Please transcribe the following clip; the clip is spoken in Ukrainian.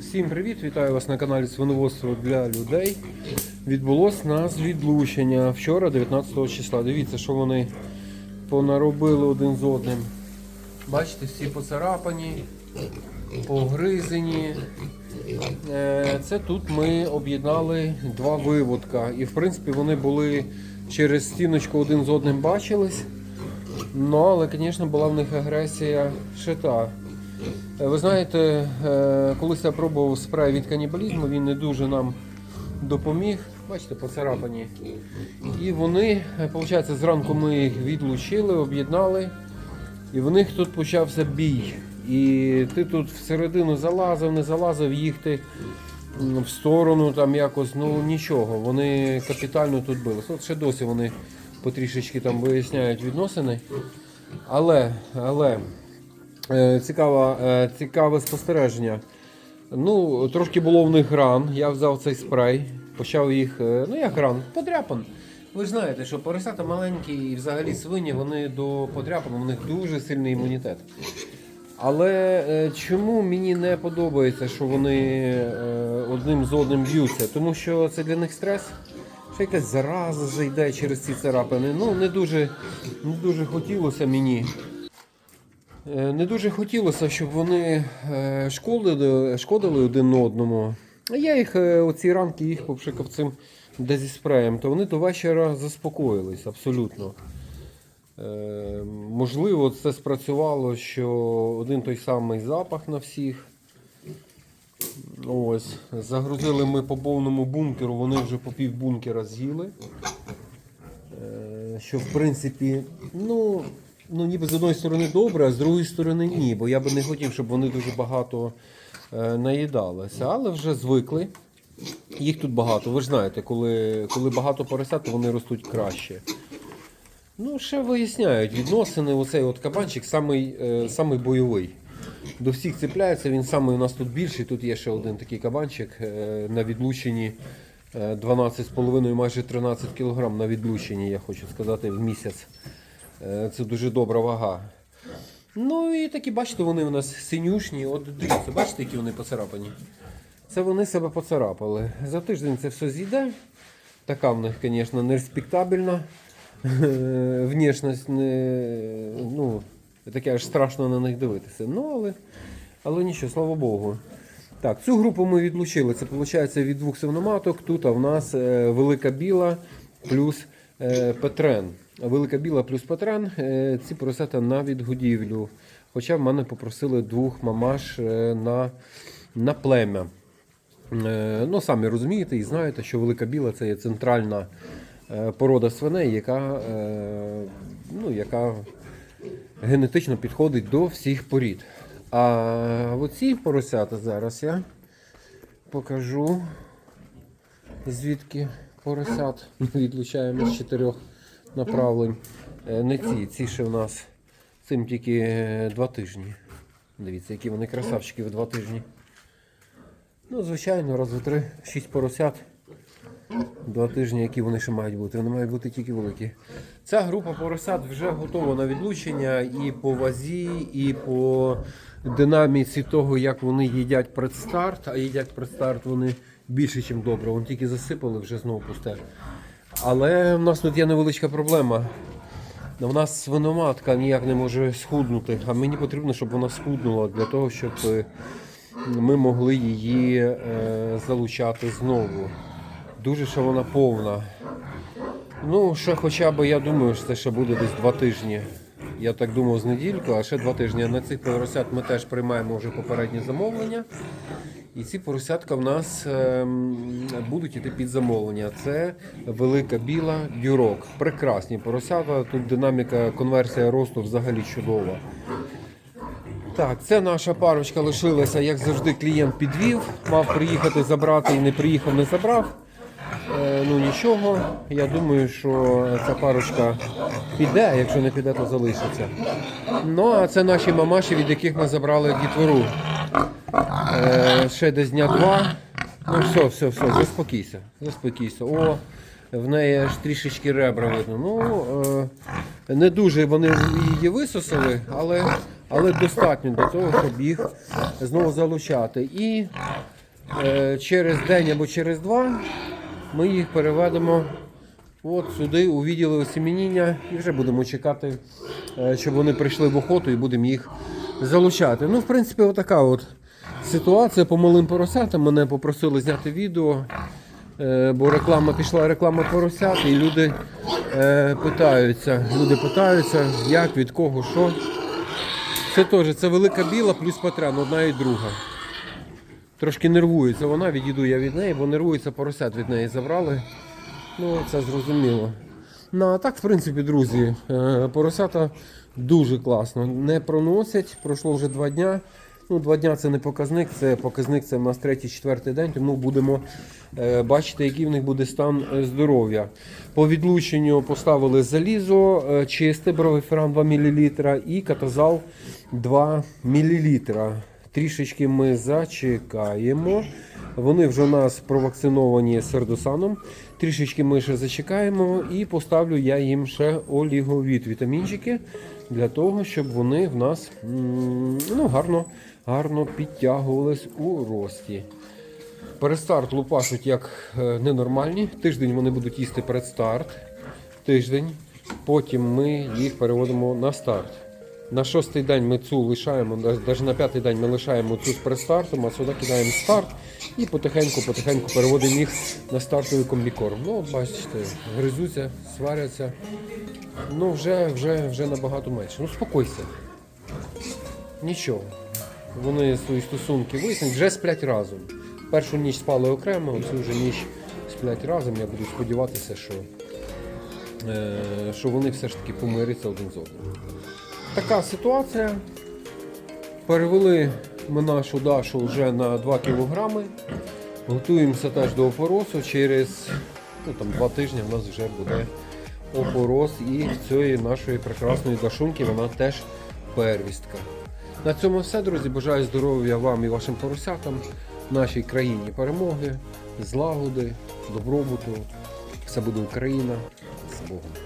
Всім привіт! Вітаю вас на каналі Свиноводство для людей. Відбулось нас відлучення вчора, 19 числа. Дивіться, що вони понаробили один з одним. Бачите, всі поцарапані, погризені. Е, Це тут ми об'єднали два виводка. І в принципі вони були через стіночку один з одним бачились. Ну, але, звісно, була в них агресія ще та. Е, Ви знаєте, е, колись я пробував спрей від канібалізму, він не дуже нам допоміг. Бачите, поцарапані. І вони, виходить, зранку ми їх відлучили, об'єднали, і в них тут почався бій. І ти тут всередину залазив, не залазив, їх ти в сторону там якось, ну нічого. Вони капітально тут бились. От ще досі вони потрішечки там виясняють відносини. Але, але Е, Цікаве, е, цікаве спостереження. Ну, трошки було в них ран. Я взяв цей спрей, почав їх. е, Ну як ран? Подряпан. Ви ж знаєте, що поросята маленькі і взагалі свині, вони до подряпан, у них дуже сильний імунітет. Але чому мені не подобається, що вони одним з одним б'ються? Тому що це для них стрес. Що якась зараза зайде через ці царапини. Ну, не дуже, не дуже хотілося мені. Е, Не дуже хотілося, щоб вони е, шкодили, шкодили один одному. А я їх, е, оці ранки їх попшикав цим дезіспреєм, то вони до вечора заспокоїлись абсолютно. Можливо, це спрацювало, що один той самий запах на всіх. Ось, загрузили ми по повному бункеру, вони вже по пів бункера з'їли. Е, Що в принципі, ну, ну ніби з одної сторони добре, а з другої сторони ні. Бо я би не хотів, щоб вони дуже багато е, наїдалися. Але вже звикли. Їх тут багато. Ви ж знаєте, коли, коли багато поросят, то вони ростуть краще. Ну, ще виясняють відносини. Оцей от кабанчик самий, е, самий бойовий. До всіх цепляється, він самий у нас тут більший. Тут є ще один такий кабанчик е, на відлученні е, 12,5, майже 13 кг на відлученні, я хочу сказати, в місяць. Е, Це дуже добра вага. Ну і такі, бачите, вони у нас синюшні. От дивіться, бачите, які вони поцарапані. Це вони себе поцарапали. За тиждень це все з'їде. Така в них, звісно, нереспектабельна. Внешність не. Ну, таке аж страшно на них дивитися. Ну, але, але нічого, слава Богу. Так, цю групу ми відлучили. Це виходить від двох сивноматок. Тут в нас е, велика біла плюс е, петрен. Велика біла плюс петрен. Е, ці поросята на відгодівлю. Хоча в мене попросили двох мамаш на, на плем'я. Ну, самі розумієте і знаєте, що велика біла це є центральна порода свиней, яка, ну, яка генетично підходить до всіх порід. А оці поросята зараз я покажу, звідки поросят відлучаємо з чотирьох направлень. Е, Не ці, ці ще в нас цим тільки е, два тижні. Дивіться, які вони красавчики в два тижні. Ну, звичайно, раз, два, три, шість поросят. Два тижні, які вони ще мають бути. Вони мають бути тільки великі. Ця група поросят вже готова на відлучення і по вазі, і по динаміці того, як вони їдять предстарт. А їдять предстарт вони більше, ніж добре. Вони тільки засипали, вже знову пусте. Але в нас тут є невеличка проблема. У нас свиноматка ніяк не може схуднути, а мені потрібно, щоб вона схуднула для того, щоб ми могли її е, залучати знову. Дуже що вона повна. Ну, ще хоча б я думаю, що це ще буде десь два тижні. Я так думав з недільку, а ще два тижні. На цих поросят ми теж приймаємо вже попередні замовлення. І ці поросятка в нас ем, будуть іти під замовлення. Це велика біла дюрок. Прекрасні поросята. Тут динаміка, конверсія росту взагалі чудова. Так, це наша парочка лишилася, як завжди, клієнт підвів. Мав приїхати забрати і не приїхав, не забрав. Е, ну нічого, я думаю, що ця парочка піде, якщо не піде, то залишиться. Ну, а це наші мамаші, від яких ми забрали дітвору. Е, ще десь дня два. Ну все, все, все, заспокійся. Заспокійся. О, в неї аж трішечки ребра видно. Ну, е, Не дуже вони її висосали, але, але достатньо для того, щоб їх знову залучати. І через день або через два ми їх переведемо от сюди у відділи осімініння і вже будемо чекати, е, щоб вони прийшли в охоту і будемо їх залучати. Ну, в принципі, отака от ситуація по малим поросятам. Мене попросили зняти відео. Е, Бо реклама пішла реклама поросят, і люди е, питаються. Люди питаються, як, від кого, що. Це теж це велика біла плюс патрен, одна і друга. Трошки нервується вона, відійду я від неї, бо нервується поросят від неї забрали. Ну, це зрозуміло. Ну, а так, в принципі, друзі, е, поросята дуже класно. Не проносять, пройшло вже два дня. Ну, два дня це не показник, це показник це в нас третій, четвертий день, тому будемо е, бачити, який в них буде стан е, здоров'я. По відлученню поставили залізо, чисте, бровиферан 2 мл і катазал 2 мл. Трішечки ми зачекаємо. Вони вже у нас провакциновані сердосаном. Трішечки ми ще зачекаємо і поставлю я їм ще оліговіт вітамінчики для того, щоб вони в нас ну, гарно, гарно підтягувались у рості. Перестарт лупашуть як е, ненормальні. Тиждень вони будуть їсти передстарт. Тиждень. Потім ми їх переводимо на старт. На шостий день ми цю лишаємо, навіть на п'ятий день ми лишаємо цю з престартом, а сюди кидаємо старт і потихеньку-потихеньку переводимо їх на стартовий комбікорм. Ну, от бачите, гризуться, сваряться. Ну, вже, вже, вже набагато менше. Ну, спокойся. Нічого. Вони свої стосунки вияснять, вже сплять разом. Першу ніч спали окремо, цю вже ніч сплять разом. Я буду сподіватися, що, е, що вони все ж таки помиряться один з одним. Така ситуація. Перевели ми нашу Дашу вже на 2 кілограми. Готуємося теж до опоросу. Через ну, там, 2 тижні в нас вже буде опорос і цієї нашої прекрасної Дашунки вона теж первістка. На цьому все, друзі. Бажаю здоров'я вам і вашим поросятам, нашій країні перемоги, злагоди, добробуту. Все буде Україна. З Богом.